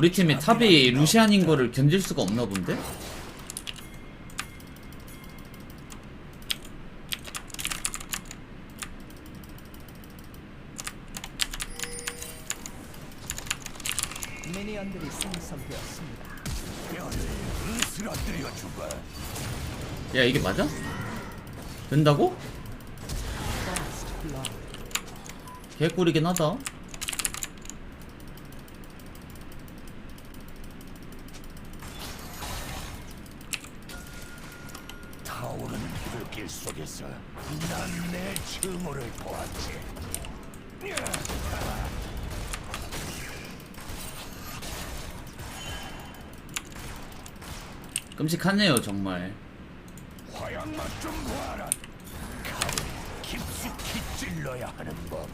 우리 팀이 탑이 루시안인 거를 견딜 수가 없나 본데? 야 이게 맞아? 된다고? 개꿀이긴 하다 끔찍하네요 정말 화양 맛 좀 봐라. 칼을 깊숙이 찔러야 하는 법.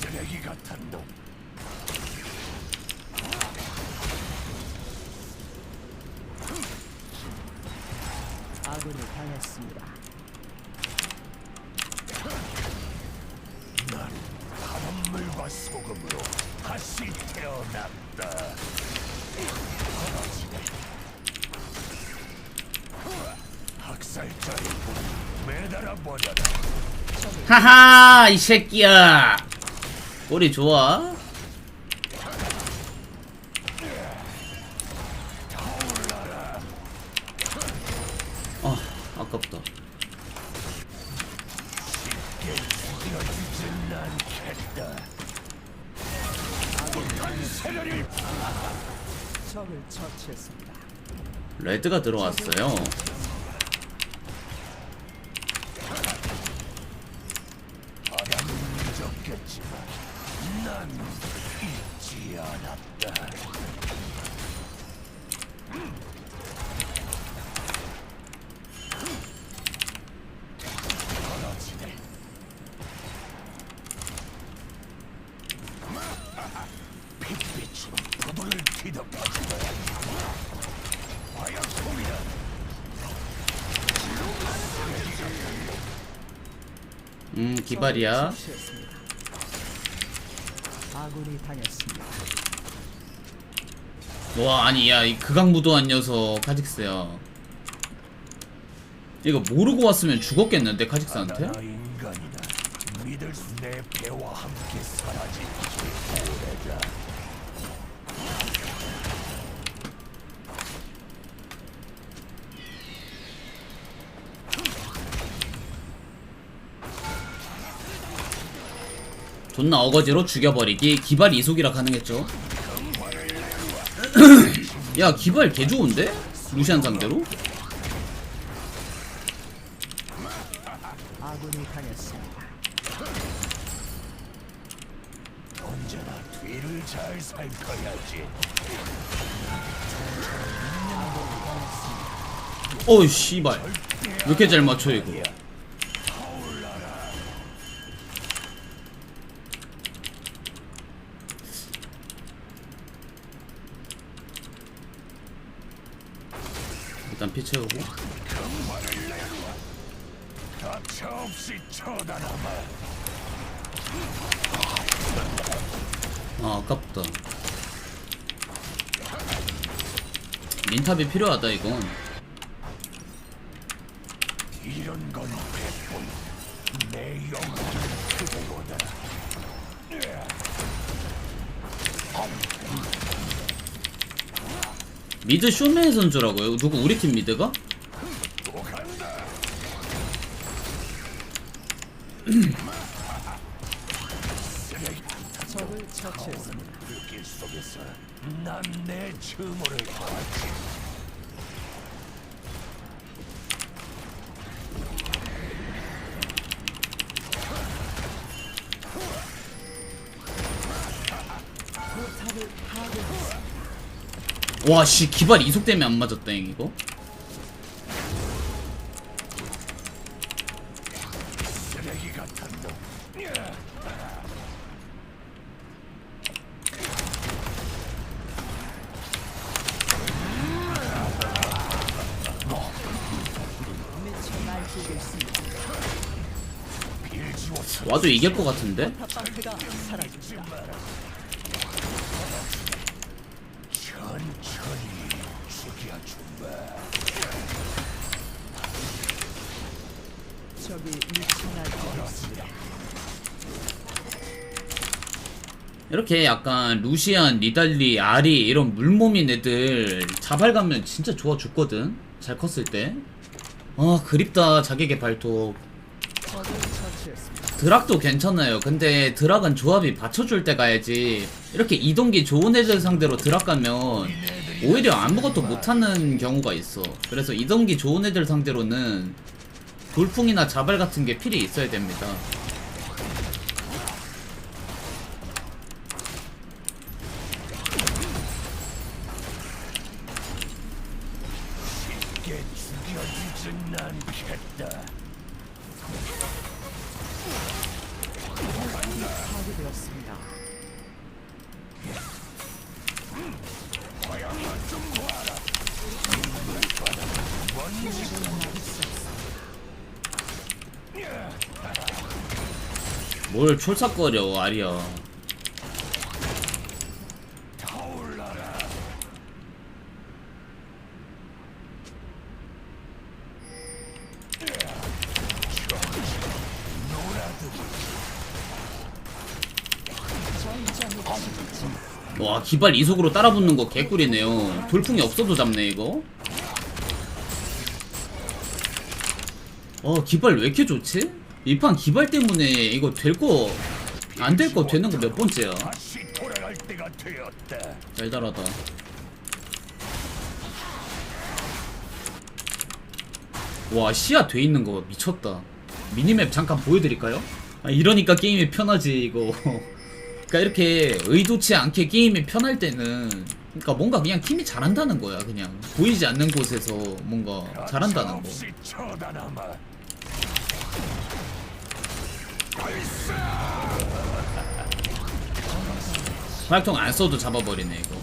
쓰레기 같은 놈. 아군이 당했습니다. 난 바닷물과 소금으로 다시 태어났다. 학살자의 불 매달아 버려라. 하하 이 새끼야 꼬리 좋아 아 레드가 들어왔어요 난 잊지 않았다. 떨어지네. 핏빛으로 부도를 뒤덮어주마. 화약통이다. 당했습니다. 와 아니 야이 극악무도한 녀석 카직스야 이거 모르고 왔으면 죽었겠는데 카직스한테? 나나 인간이다. 믿을 수 내 배와 함께 사라진 지 오래다. 존나 어거지로 죽여버리기. 기발 이속이라 가능했죠. 야 기발 개 좋은데? 루시안 상대로? 어이 씨발. 왜 이렇게 잘 맞춰 이거 채우고. 아 아깝다 민탑이 필요하다 이건 이런 건 백분 내 영혼을 그대로다. 미드 쇼메이 선수라고요? 누구 우리 팀 미드가? 와씨 기발 이속 때문에 안 맞았다 이거 있습니다. 빌지워서 와도 이길 것 같은데? 탑방패가 사라집니다. 천천히 죽여주마. 적 이렇게 약간 루시안, 니달리, 아리 이런 물몸인 애들 자발가면 진짜 좋아 죽거든. 잘 컸을 때. 아 그립다 자객의 발톱. 드락도 괜찮아요. 근데 드락은 조합이 받쳐줄 때 가야지. 이렇게 이동기 좋은 애들 상대로 드락 가면 오히려 아무것도 못하는 경우가 있어. 그래서 이동기 좋은 애들 상대로는 돌풍이나 자발 같은 게 필히 있어야 됩니다. 쉽게 죽여주진 않겠다. 파괴되었습니다. 뭘 촐싹거려 아리야. 와 기발 이속으로 따라붙는 거 개꿀이네요. 돌풍이 없어도 잡네 이거. 어 기발 왜 이렇게 좋지? 이 판 기발 때문에 이거 될 거 안 될 거 되는 거 몇 번째야? 달달하다. 와 시야 돼 있는 거 미쳤다. 미니맵 잠깐 보여드릴까요? 아, 이러니까 게임이 편하지 이거. 그러니까 이렇게 의도치 않게 게임이 편할 때는 그러니까 뭔가 그냥 팀이 잘한다는 거야 그냥 보이지 않는 곳에서 뭔가 잘한다는 거. 화약통 안 써도 잡아버리네 이거.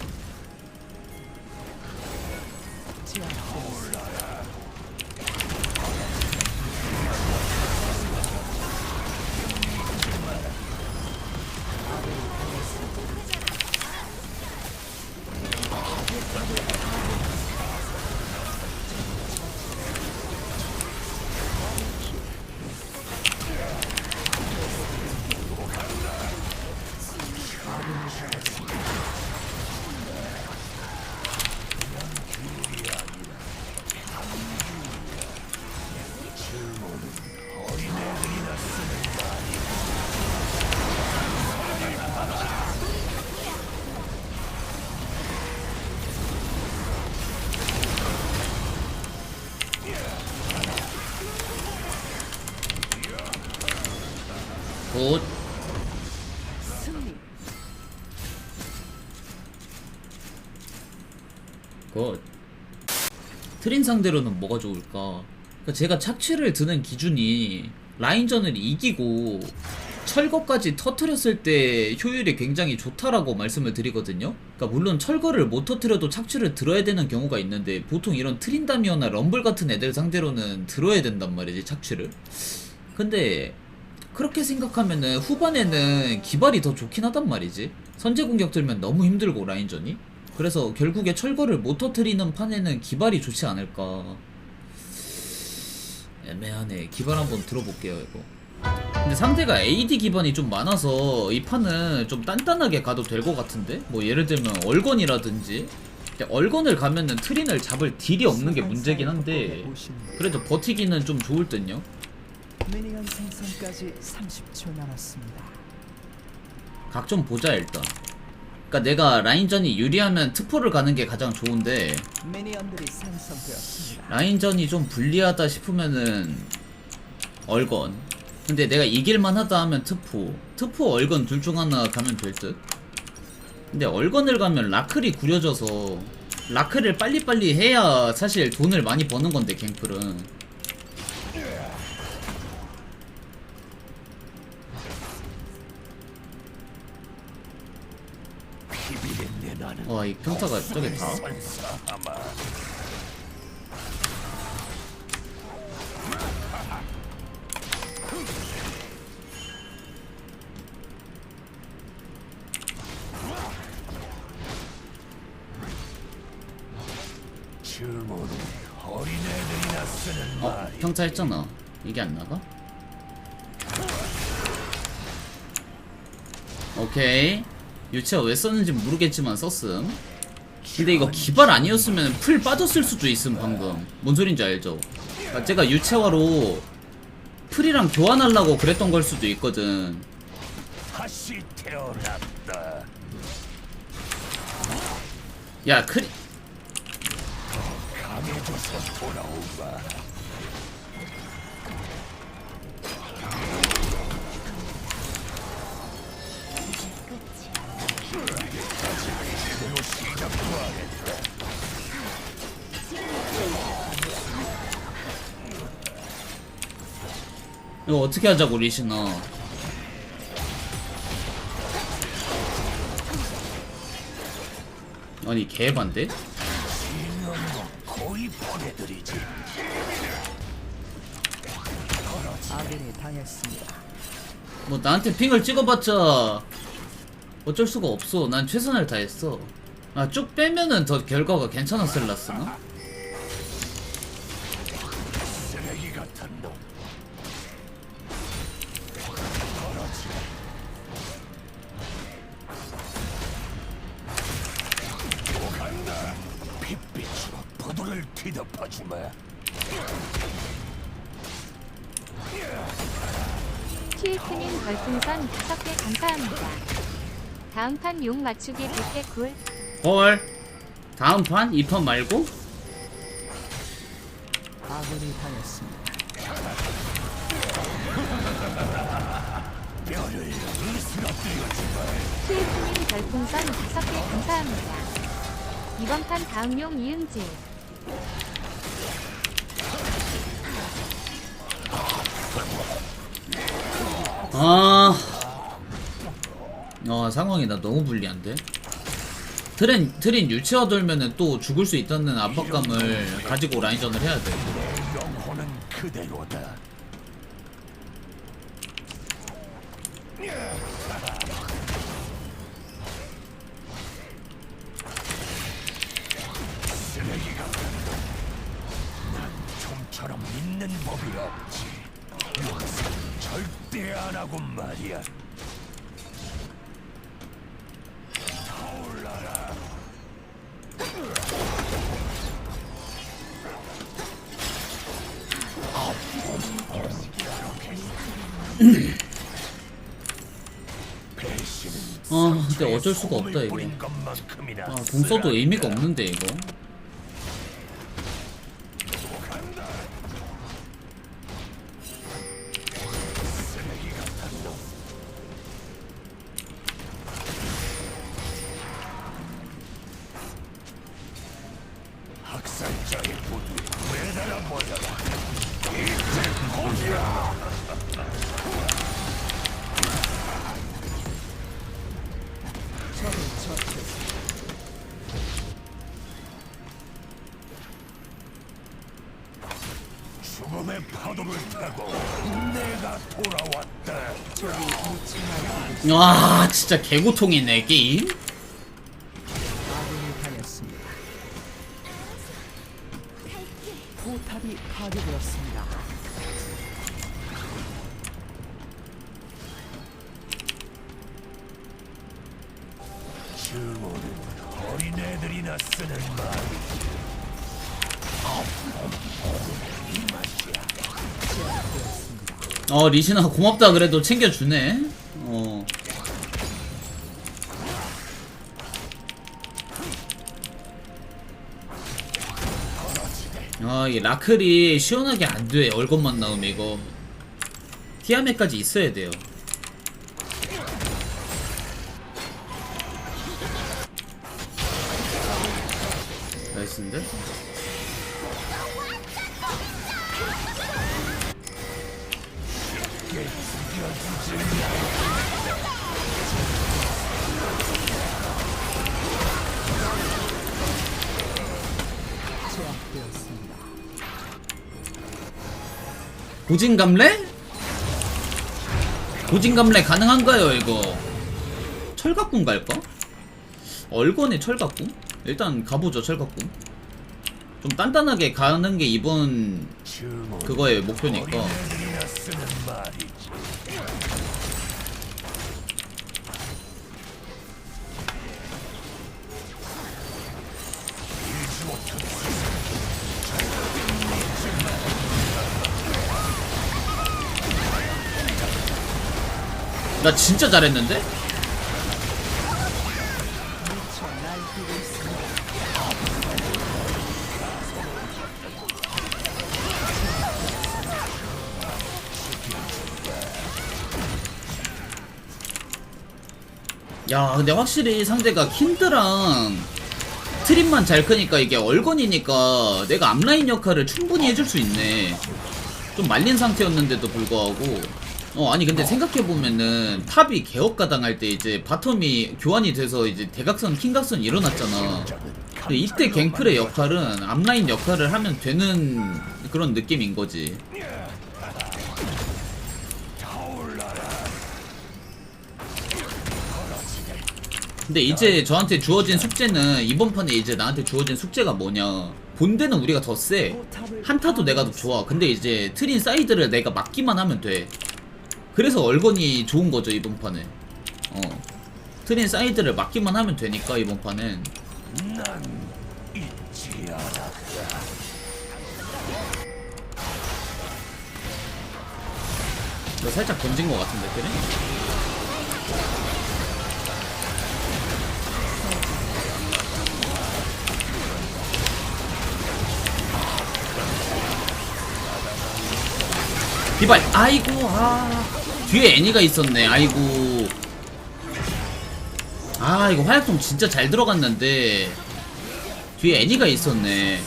굿. 트린 상대로는 뭐가 좋을까? 그러니까 제가 착취를 드는 기준이 라인전을 이기고 철거까지 터트렸을 때 효율이 굉장히 좋다라고 말씀을 드리거든요. 그러니까 물론 철거를 못 터트려도 착취를 들어야 되는 경우가 있는데 보통 이런 트린다미어나 럼블 같은 애들 상대로는 들어야 된단 말이지 착취를. 근데 그렇게 생각하면은 후반에는 기발이 더 좋긴 하단 말이지. 선제 공격 들면 너무 힘들고 라인전이. 그래서 결국에 철거를 못 터트리는 판에는 기발이 좋지 않을까. 애매하네. 기발 한번 들어볼게요 이거. 근데 상대가 AD 기반이 좀 많아서 이 판은 좀 단단하게 가도 될 것 같은데? 뭐 예를 들면 얼건이라든지 얼건을 가면은 트린을 잡을 딜이 없는 게 문제긴 한데 그래도 버티기는 좀 좋을 듯요. 미니언 생성까지 30초 남았습니다. 각좀 보자 일단. 그러니까 내가 라인전이 유리하면 트포를 가는 게 가장 좋은데. 라인전이 좀 불리하다 싶으면은 얼건. 근데 내가 이길만 하다 하면 트포. 트포 얼건 둘 중 하나 가면 될 듯. 근데 얼건을 가면 라클이 구려져서 라클을 빨리빨리 해야 사실 돈을 많이 버는 건데 갱플은. 와 이 평타가 저게 다? 어, 평차 했잖아 이게 안 나가? 오케이. 유채가 왜 썼는지 모르겠지만 썼음 근데 이거 기발 아니었으면 풀 빠졌을 수도 있음 방금 뭔 소린지 알죠? 그러니까 제가 유채화로 풀이랑 교환하려고 그랬던 걸 수도 있거든 다시 태어났다. 야 크리 강해져서 돌아오마. 이거 어떻게 하자고 리시나 아니 개반대? 이놈은 거의 보내드리지. 아군이 당했습니다. 뭐 나한테 핑을 찍어봤자 어쩔 수가 없어. 난 최선을 다했어. 아 쭉 빼면은 더 결과가 괜찮았을 라스나? 용 맞추기 100개 굴. 헐. 다음 판? 2판 말고? 아군이 당했습니다. 키우스님 별풍선 5개 감사합니다. 이번 판 다음 용 이응질. 아. 어 상황이 나 너무 불리한데. 트렌 트린 유치화 돌면은 또 죽을 수 있다는 압박감을 가지고 라인전을 해야 돼. 좀처럼 믿는 법이 없지. 절대 안 하고 말이야. 어쩔 수가 없다, 이거. 아, 공 써도 의미가 없는데 이거. 학살자의 부디 매달아 버려라. 이제 공이야. 타고 내가 돌아왔다. 와 진짜 개고통이네 게임. 아군이 당했습니다. 포탑이 파괴되었습니다. 주문은 어린애들이나 쓰는 말이지. 어 리신아 고맙다 그래도 챙겨주네. 어. 아, 이 라클이 시원하게 안 돼. 얼것만 나오면 이거. 티아메까지 있어야 돼요. 고진감래? 고진감래 가능한가요 이거? 철갑궁 갈까? 얼건의 철갑궁? 일단 가보죠 철갑궁 좀 단단하게 가는 게 이번 그거의 목표니까 나 진짜 잘했는데? 야 근데 확실히 상대가 킨드랑 트림만 잘 크니까 이게 얼건이니까 내가 앞라인 역할을 충분히 해줄 수 있네 좀 말린 상태였는데도 불구하고 어 아니 근데 생각해 보면은 탑이 개업가 당 할 때 이제 바텀이 교환이 돼서 이제 대각선 킹각선 일어났잖아. 근데 이때 갱플의 역할은 앞라인 역할을 하면 되는 그런 느낌인 거지. 근데 이제 저한테 주어진 숙제는 이번 판에 이제 나한테 주어진 숙제가 뭐냐. 본대는 우리가 더 세. 한타도 내가 더 좋아. 근데 이제 트린 사이드를 내가 막기만 하면 돼 그래서 얼건이 좋은 거죠 이번 판에 어. 트린 사이드를 막기만 하면 되니까 이번 판엔 난 잊지 않았다. 너 살짝 던진 거 같은데 그래? 비발 아이고 아 뒤에 애니가 있었네. 아이고. 아 이거 화약통 진짜 잘 들어갔는데. 뒤에 애니가 있었네.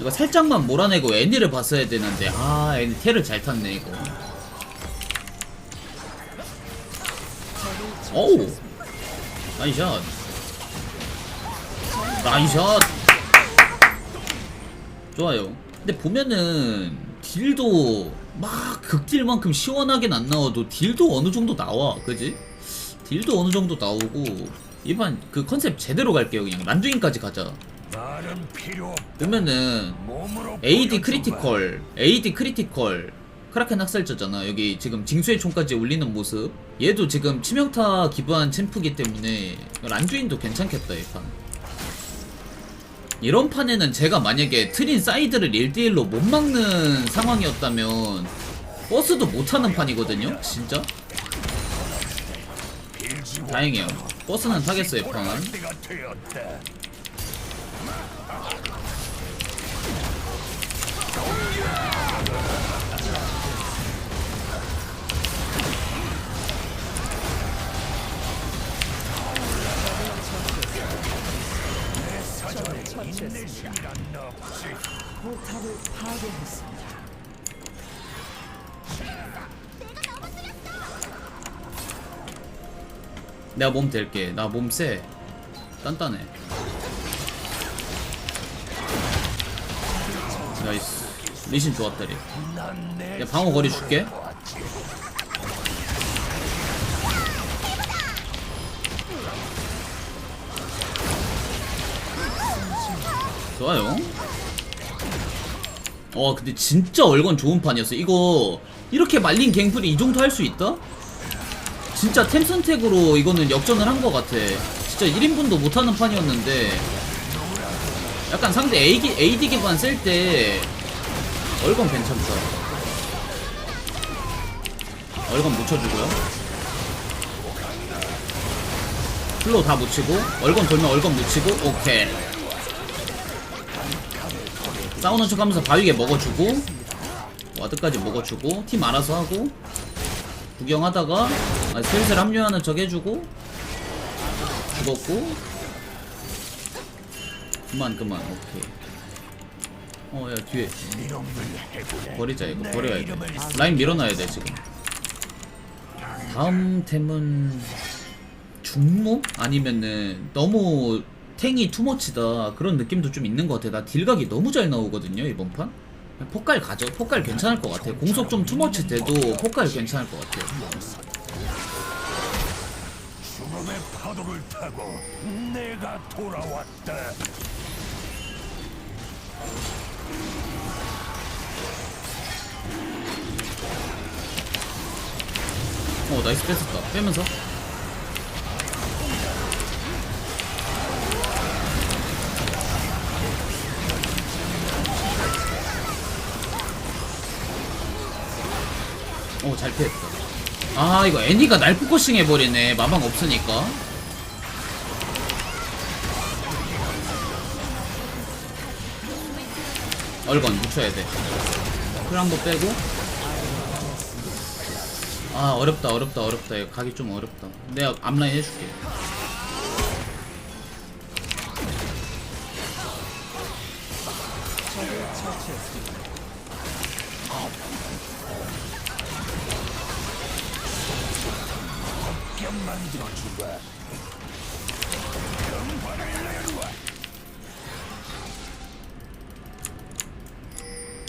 이거 살짝만 몰아내고 애니를 봤어야 되는데. 아 애니 테를 잘 탔네 이거. 어우! 나이샷. 나이샷. 좋아요. 근데 보면은 딜도 막 극딜만큼 시원하긴 안 나와도 딜도 어느 정도 나와 그지? 딜도 어느 정도 나오고 이번 그 컨셉 제대로 갈게요 그냥 란두인까지 가자 보면은 AD. 크리티컬, AD 크리티컬, 크라켄 학살자잖아. 여기 지금 징수의 총까지 올리는 모습. 얘도 지금 치명타 기부한 챔프기 때문에 란주인도 괜찮겠다 이 판. 이런 판에는 제가 만약에 트린 사이드를 1대1로 못 막는 상황이었다면 버스도 못하는 판이거든요. 진짜. 다행이에요. 버스는 타겠어요 이 판. 처치했습니다. 포탑을 파괴했습니다. 내가 몸 댈게. 나 몸 세. 단단해. 나이스. 리신 좋았다 리. 난내 내가 방어 거리 줄게. 좋아요. 어 근데 진짜 얼건 좋은 판이었어. 이거 이렇게 말린 갱플이 이 정도 할 수 있다? 진짜 템 선택으로 이거는 역전을 한 것 같아. 진짜 1인분도 못하는 판이었는데 약간 상대 AD, AD 기반 쓸 때 얼건 괜찮다. 얼건 묻혀주고요. 플로우 다 묻히고 얼건 돌면 얼건 묻히고 오케이. 싸우는 척 하면서 바위게 먹어주고 와드까지 먹어주고 팀 알아서 하고 구경하다가 아, 슬슬 합류하는 척 해주고 죽었고. 그만 그만 오케이. 어야 뒤에. 버리자 이거. 내 버려야 돼. 라인 밀어놔야 돼 지금. 다음 템은 중무? 아니면은 너무 탱이 투머치다. 그런 느낌도 좀 있는 것 같아 나 딜각이 너무 잘 나오거든요 이번 판. 폭갈 가죠? 폭갈 괜찮을 것 같아 공속 좀 투머치 돼도 폭갈 괜찮을 것 같아 죽음의 파도를 타고 내가 돌아왔다. 어 나이스 뺐었다. 빼면서. 어잘 피했다 아 이거 애니가 날 포커싱 해버리네 마방 없으니까 얼건 묻혀야 돼. 풀한번 빼고. 아 어렵다 어렵다 어렵다 이거 가기 좀 어렵다. 내가 앞라인 해줄게.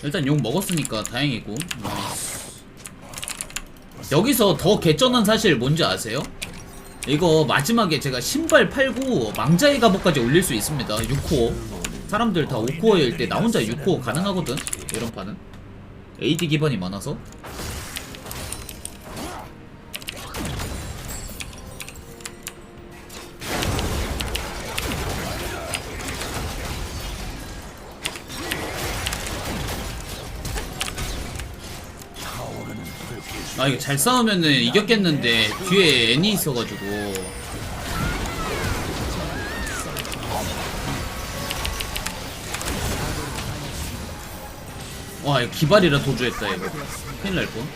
일단 욕 먹었으니까 다행이고. 여기서 더 개쩌는 사실 뭔지 아세요? 이거 마지막에 제가 신발 팔고 망자의 갑옷까지 올릴 수 있습니다. 6코어. 사람들 다 5코어일 때 나 혼자 6코어 가능하거든? 이런 판은. AD 기반이 많아서. 아 이거 잘 싸우면은 이겼겠는데 뒤에 애니 있어가지고 와 이거 기발이라 도주했다 이거 큰일 날뻔.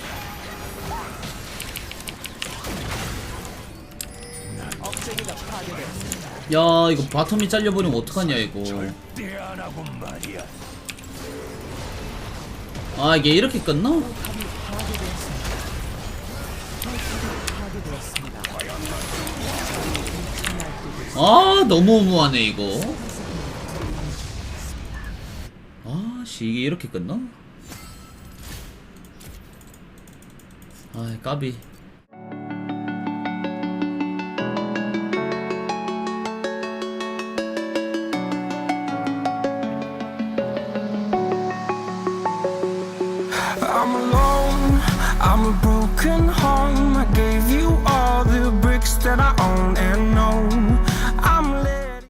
야 이거 바텀이 잘려버리면 어떡하냐 이거. 아 이게 이렇게 끝나? 아 너무 우무하네 이거 아씨 이게 이렇게 끝나? 아 까비